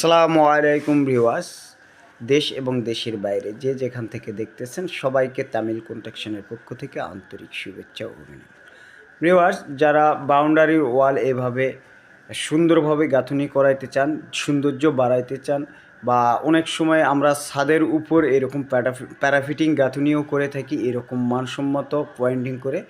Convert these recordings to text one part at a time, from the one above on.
আসসালামু আলাইকুম রিওয়াস দেশ এবং দেশের বাইরে যে যেখান থেকে দেখতেছেন সবাইকে তামিল কন্ট্রাকশনের পক্ষ থেকে আন্তরিক শুভেচ্ছা অভিনন্দন। রিওয়াস যারা বাউন্ডারি ওয়াল এভাবে সুন্দরভাবে গাঁথনি করাইতে চান, সৌন্দর্য বাড়াইতে চান বা অনেক সময় আমরা ছাদের উপর এরকম প্যারাফিটিং গাঁথনিও করে থাকি, এরকম মানসম্মত পয়েন্টিং করে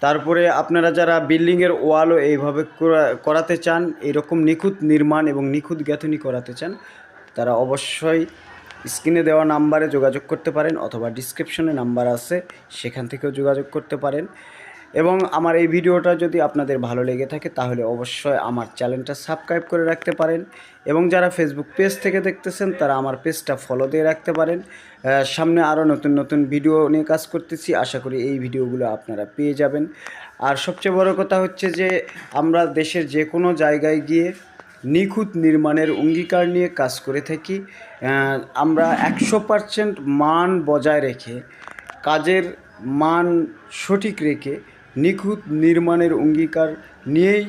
তারপরে আপনারা যারা বিল্ডিংয়ের ওয়ালও এইভাবে করা- করাতে চান, এরকম নিখুঁত নির্মাণ এবং নিখুঁত গাঁথনি করাতে চান, তারা অবশ্যই স্ক্রিনে দেওয়া নাম্বারে যোগাযোগ করতে পারেন অথবা ডিসক্রিপশনে নাম্বার আছে, সেখান থেকেও যোগাযোগ করতে পারেন। এবং আমার এই ভিডিওটা যদি আপনাদের ভালো লেগে থাকে, তাহলে অবশ্যই আমার চ্যানেলটা সাবস্ক্রাইব করে রাখতে পারেন এবং যারা ফেসবুক পেজ থেকে দেখতেছেন, তারা আমার পেজটা ফলো দিয়ে রাখতে পারেন। সামনে আরও নতুন নতুন ভিডিও নিয়ে কাজ করতেছি। আশা করি এই ভিডিওগুলো আপনারা পেয়ে যাবেন। আর সবচেয়ে বড় কথা হচ্ছে যে, আমরা দেশের যে কোনো জায়গায় গিয়ে নিখুঁত নির্মাণের অঙ্গীকার নিয়ে কাজ করে থাকি। আমরা একশো পারসেন্ট মান বজায় রেখে, কাজের মান সঠিক রেখে নিখুঁত নির্মাণের অঙ্গীকার নিয়েই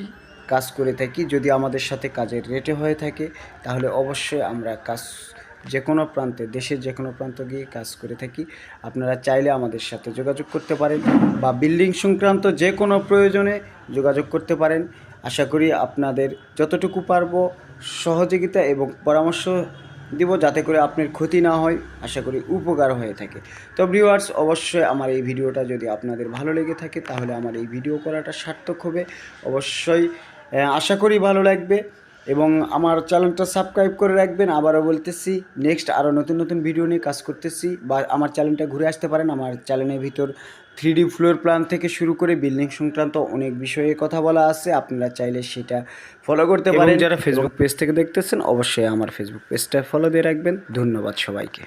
কাজ করে থাকি। যদি আমাদের সাথে কাজের রেটে হয়ে থাকে, তাহলে অবশ্যই আমরা কাজ যে কোনো প্রান্তে, দেশের যে কোনো প্রান্ত গিয়ে কাজ করে থাকি। আপনারা চাইলে আমাদের সাথে যোগাযোগ করতে পারেন বা বিল্ডিং সংক্রান্ত যে কোনো প্রয়োজনে যোগাযোগ করতে পারেন। আশা করি আপনাদের যতটুকু পারব সহযোগিতা এবং পরামর্শ দিব যাতে করে আপনার ক্ষতি না হয়। আশা করি উপকার হয়ে থাকে। তো ভিউয়ার্স অবশ্যই আমার এই ভিডিওটা যদি আপনাদের ভালো লেগে থাকে, তাহলে আমার এই ভিডিও করাটা সার্থক হবে। অবশ্যই আশা করি ভালো লাগবে। এবং আমার চ্যানেলটা সাবস্ক্রাইব করে রাখবেন। আবারও বলতেছি নেক্সট আরও নতুন নতুন ভিডিও নিয়ে কাজ করতেছি বা আমার চ্যানেলটা ঘুরে আসতে পারেন। আমার চ্যানেলের ভিতর থ্রি ডি ফ্লোর প্ল্যান থেকে শুরু করে বিল্ডিং সংক্রান্ত অনেক বিষয়ে কথা বলা আছে। আপনারা চাইলে সেটা ফলো করতে পারেন। যারা ফেসবুক পেজ থেকে দেখতেছেন অবশ্যই আমার ফেসবুক পেজটা ফলো দিয়ে রাখবেন। ধন্যবাদ সবাইকে।